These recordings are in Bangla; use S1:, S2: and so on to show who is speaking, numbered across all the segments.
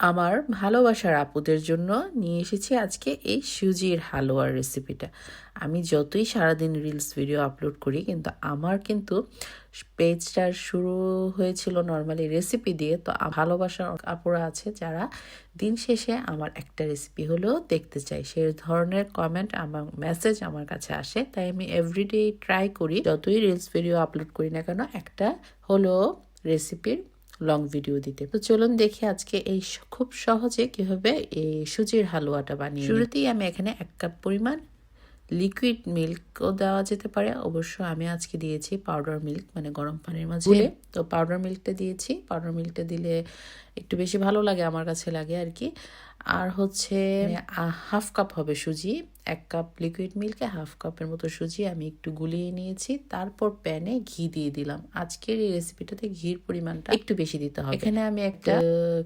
S1: আমার ভালোবাসার আপুদের জন্য নিয়ে এসেছি আজকে এই সুজির হালুয়ার রেসিপিটা আমি যতই সারাদিন রিলস ভিডিও আপলোড করি, কিন্তু আমার কিন্তু পেজটার শুরু হয়েছিল নর্মালি রেসিপি দিয়ে। তো ভালোবাসার আপুরা আছে যারা দিন শেষে আমার একটা রেসিপি হলেও দেখতে চাই সে ধরনের কমেন্ট আমার মেসেজ আমার কাছে আসে। তাই আমি এভরিডে ট্রাই করি। যতই রিলস ভিডিও আপলোড করি না কেন, একটা হলেও রেসিপির লং ভিডিও দিতে। তো চলুন দেখি আজকে এই খুব সহজে কীভাবে এই সুজির হালুয়াটা বানিয়ে শুরুতেই আমি এখানে এক কাপ পরিমাণ লিকুইড মিল্কও দেওয়া যেতে পারে। অবশ্য আমি আজকে দিয়েছি পাউডার মিল্ক মানে গরম পানির মাঝে। তো পাউডার মিল্কটা দিয়েছি। পাউডার মিল্কটা দিলে একটু বেশি ভালো লাগে আমার কাছে লাগে আর কি। আর হচ্ছে হাফ কাপ হবে সুজি এক কাপ লিকুইড মিল্কে হাফ কাপের মতো সুজি আমি একটু গুলিয়ে নিয়েছি তারপর প্যানে ঘি দিয়ে দিলাম। আজকের এই রেসিপিটাতে ঘির পরিমাণটা একটু বেশি দিতে হবে। এখানে আমি একটা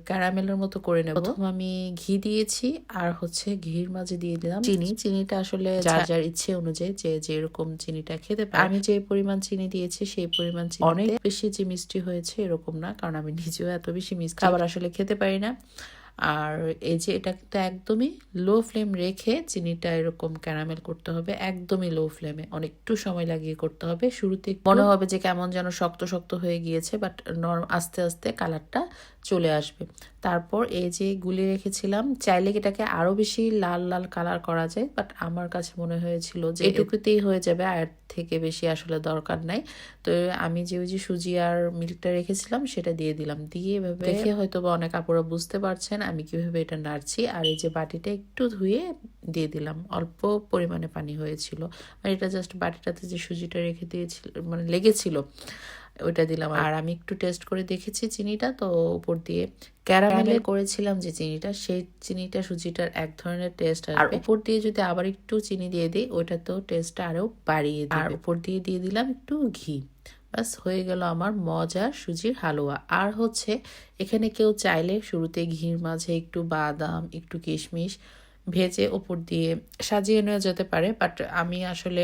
S1: ক্যারামেলের মতো করে নেব। প্রথম আমি ঘি দিয়েছি আর হচ্ছে ঘির মাঝে দিয়ে দিলাম চিনি। চিনিটা আসলে যার যার ইচ্ছে অনুযায়ী যে যেরকম চিনিটা খেতে পারে। আমি যে পরিমাণ চিনি দিয়েছি সেই পরিমাণ চিনি অনেক বেশি যে মিষ্টি হয়েছে এরকম না কারণ আমি নিজেও এত বেশি মিষ্টি খাবার আসলে খেতে পারি না। আর এই যে এটা কিন্তু একদমই লো ফ্লেম রেখে চিনিটা এরকম ক্যারামেল করতে হবে একদমই লো ফ্লেমে অনেকটু সময় লাগিয়ে করতে হবে। শুরুতে মনে হবে যে কেমন যেন শক্ত শক্ত হয়ে গিয়েছে বাট নরম আস্তে আস্তে কালারটা চলে আসবে। তারপর এই যে গুলি রেখেছিলাম চাইলে এটাকে আরও বেশি লাল লাল কালার করা যায় বাট আমার কাছে মনে হয়েছিল যে এটুকুতেই হয়ে যাবে। আর থেকে বেশি আসলে দরকার নাই। তো আমি যে ওই যে সুজি আর মিল্কটা রেখেছিলাম, সেটা দিয়ে দিলাম। দিয়ে এভাবে দেখে হয়তো বা অনেক আপুরা বুঝতে পারছেন আমি কীভাবে এটা নাড়ছি। আর এই যে বাটিটা একটু ধুয়ে দিয়ে দিলাম। অল্প পরিমাণে পানি হয়েছিল। আর এটা জাস্ট বাটিটাতে যে সুজিটা রেখে দিয়েছিল মানে লেগেছিল ওইটা দিলাম। আর আমি একটু টেস্ট করে দেখেছি চিনিটা তো উপর দিয়ে ক্যারামেলে করেছিলাম যে চিনিটা সেই চিনিটা সুজিটার এক ধরনের টেস্ট আর উপর দিয়ে যদি আবার একটু চিনি দিয়ে দিই ওইটা তো টেস্টটা আরও বাড়িয়ে দিই আর উপর দিয়ে দিয়ে দিলাম একটু ঘি। ব্যাস হয়ে গেল আমার মজার সুজির হালুয়া। আর হচ্ছে এখানে কেউ চাইলে শুরুতে ঘির মাঝে একটু বাদাম একটু কিশমিশ ভেজে ওপর দিয়ে সাজিয়ে নেওয়া যেতে পারে বাট আমি আসলে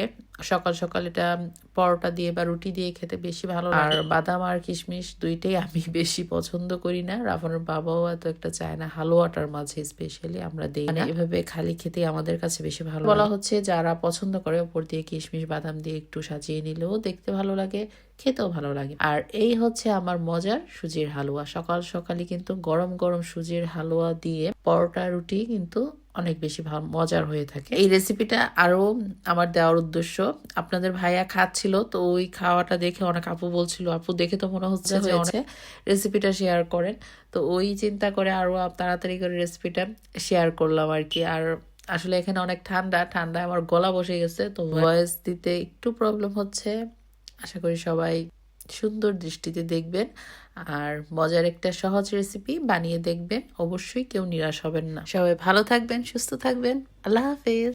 S1: সকাল সকাল এটা পরোটা দিয়ে বা রুটি দিয়ে খেতে বেশি ভালো আর বাদাম আর কিশমিশ দুইটাই আমি বেশি পছন্দ করি না। রাফানোর বাবাও এত একটা চায় না হালুয়াটার মাঝে স্পেশালি আমরা দিই না। এভাবে খালি খেতে আমাদের কাছে বেশি ভালো বলা হচ্ছে যারা পছন্দ করে ওপর দিয়ে কিশমিশ বাদাম দিয়ে একটু সাজিয়ে নিলেও দেখতে ভালো লাগে খেতেও ভালো লাগে। আর এই হচ্ছে আমার মজার সুজির হালুয়া। সকাল সকালে কিন্তু গরম গরম সুজির হালুয়া দিয়ে পরোটা রুটি কিন্তু অনেক বেশি মজার হয়ে থাকে। এই রেসিপিটা আরও আমার দেওয়ার উদ্দেশ্য আপনাদের ভাইয়া খাচ্ছিল তো ওই খাওয়াটা দেখে অনেক আপু বলছিল আপু দেখে তো মনে হচ্ছে যে অনেক রেসিপিটা শেয়ার করেন। তো ওই চিন্তা করে আরও তাড়াতাড়ি করে রেসিপিটা শেয়ার করলাম আর কি। আর আসলে এখানে অনেক ঠান্ডা ঠান্ডায় আমার গলা বসে গেছে তো ভয়েস দিতে একটু প্রবলেম হচ্ছে। আশা করি সবাই সুন্দর দৃষ্টিতে দেখবেন। আর মজার একটা সহজ রেসিপি বানিয়ে দেখবেন। অবশ্যই কেউ নিরাশ হবেন না। সবাই ভালো থাকবেন, সুস্থ থাকবেন। আল্লাহ হাফেজ।